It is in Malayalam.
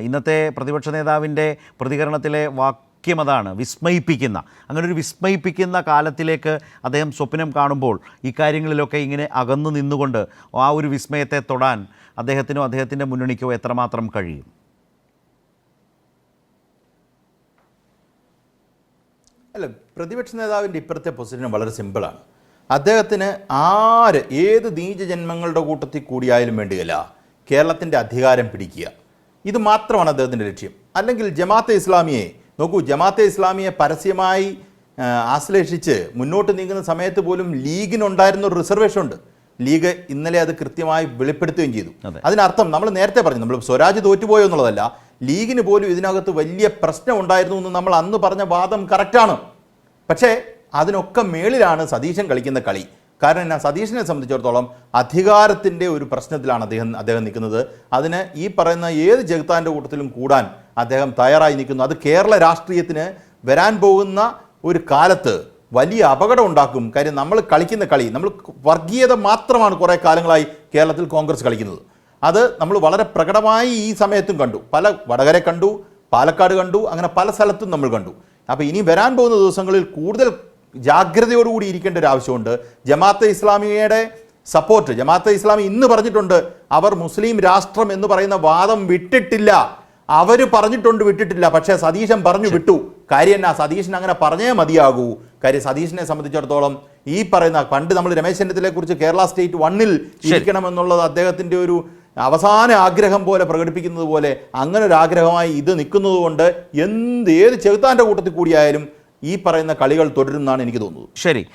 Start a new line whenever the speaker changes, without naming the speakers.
ഇന്നത്തെ പ്രതിപക്ഷ നേതാവിന്റെ പ്രതികരണത്തിലെ വാക്യം അതാണ് വിസ്മയിപ്പിക്കുന്ന. അങ്ങനെ ഒരു വിസ്മയിപ്പിക്കുന്ന കാലത്തിലേക്ക് അദ്ദേഹം സ്വപ്നം കാണുമ്പോൾ ഇക്കാര്യങ്ങളിലൊക്കെ ഇങ്ങനെ അകന്നു നിന്നുകൊണ്ട് ആ ഒരു വിസ്മയത്തെ തൊടാൻ അദ്ദേഹത്തിനോ അദ്ദേഹത്തിന്റെ മുന്നണിക്കോ എത്രമാത്രം കഴിയും?
അല്ല പ്രതിപക്ഷ നേതാവിന്റെ ഇപ്പോഴത്തെ പൊസിഷൻ വളരെ സിമ്പിളാണ്. അദ്ദേഹത്തിന് ആര് ഏത് നീചജന്മങ്ങളുടെ കൂട്ടത്തിൽ കൂടിയായാലും വേണ്ടിയല്ല കേരളത്തിന്റെ അധികാരം പിടിക്കുക. ഇത് മാത്രമാണ് അദ്ദേഹത്തിന്റെ ലക്ഷ്യം. അല്ലെങ്കിൽ ജമാഅത്തെ ഇസ്ലാമിയെ നോക്കൂ ജമാഅത്തെ ഇസ്ലാമിയെ പരസ്യമായി ആശ്ലേഷിച്ച് മുന്നോട്ട് നീങ്ങുന്ന സമയത്ത് പോലും ലീഗിനുണ്ടായിരുന്ന ഒരു റിസർവേഷൻ ഉണ്ട്. ലീഗ് ഇന്നലെ അത് കൃത്യമായി വെളിപ്പെടുത്തുകയും ചെയ്തു. അതിനർത്ഥം നമ്മൾ നേരത്തെ പറഞ്ഞു നമ്മൾ സ്വരാജ് തോറ്റുപോയോ എന്നുള്ളതല്ല ലീഗിന് പോലും ഇതിനകത്ത് വലിയ പ്രശ്നം ഉണ്ടായിരുന്നു എന്ന് നമ്മൾ അന്ന് പറഞ്ഞ വാദം കറക്റ്റാണ് പക്ഷേ അതിനൊക്കെ മേളിലാണ് സതീശൻ കളിക്കുന്ന കളി. കാരണം എന്നാ സതീശനെ സംബന്ധിച്ചിടത്തോളം അധികാരത്തിന്റെ ഒരു പ്രശ്നത്തിലാണ് അദ്ദേഹം അദ്ദേഹം നിൽക്കുന്നത്. അതിന് ഈ പറയുന്ന ഏത് ജഗത്താന്റെ കൂട്ടത്തിലും കൂടാൻ അദ്ദേഹം തയ്യാറായി നിൽക്കുന്നു. അത് കേരള രാഷ്ട്രീയത്തിന് വരാൻ പോകുന്ന ഒരു കാലത്ത് വലിയ അപകടം ഉണ്ടാക്കും. കാര്യം നമ്മൾ കളിക്കുന്ന കളി നമ്മൾ വർഗീയത മാത്രമാണ് കുറേ കാലങ്ങളായി കേരളത്തിൽ കോൺഗ്രസ് കളിക്കുന്നത്. അത് നമ്മൾ വളരെ പ്രകടമായി ഈ സമയത്തും കണ്ടു. പല വടകര കണ്ടു പാലക്കാട് കണ്ടു അങ്ങനെ പല സ്ഥലത്തും നമ്മൾ കണ്ടു. അപ്പോൾ ഇനി വരാൻ പോകുന്ന ദിവസങ്ങളിൽ കൂടുതൽ ജാഗ്രതയോടുകൂടി ഇരിക്കേണ്ട ഒരു ആവശ്യമുണ്ട്. ജമാഅത്തെ ഇസ്ലാമിയുടെ സപ്പോർട്ട് ജമാഅത്തെ ഇസ്ലാമി ഇന്ന് പറഞ്ഞിട്ടുണ്ട് അവർ മുസ്ലിം രാഷ്ട്രം എന്ന് പറയുന്ന വാദം വിട്ടിട്ടില്ല. അവർ പറഞ്ഞിട്ടുണ്ട് വിട്ടിട്ടില്ല പക്ഷേ സതീശൻ പറഞ്ഞു വിട്ടു. കാര്യം എന്നാ സതീശൻ അങ്ങനെ പറഞ്ഞേ മതിയാകൂ. കാര്യം സതീശനെ സംബന്ധിച്ചിടത്തോളം ഈ പറയുന്ന പണ്ട് നമ്മൾ രമേശ് ചെന്നിത്തലയെ കുറിച്ച് കേരള സ്റ്റേറ്റ് വണ്ണിൽ ഇരിക്കണമെന്നുള്ളത് അദ്ദേഹത്തിന്റെ ഒരു അവസാന ആഗ്രഹം പോലെ പ്രകടിപ്പിക്കുന്നത് പോലെ അങ്ങനെ ഒരു ആഗ്രഹമായി ഇത് നിൽക്കുന്നതുകൊണ്ട് എന്ത് ഏത് ചെകുത്താന്റെ കൂട്ടത്തിൽ കൂടിയായാലും ഈ പറയുന്ന കളികൾ തുടരുന്നാണ് എനിക്ക് തോന്നുന്നത്.
ശരി.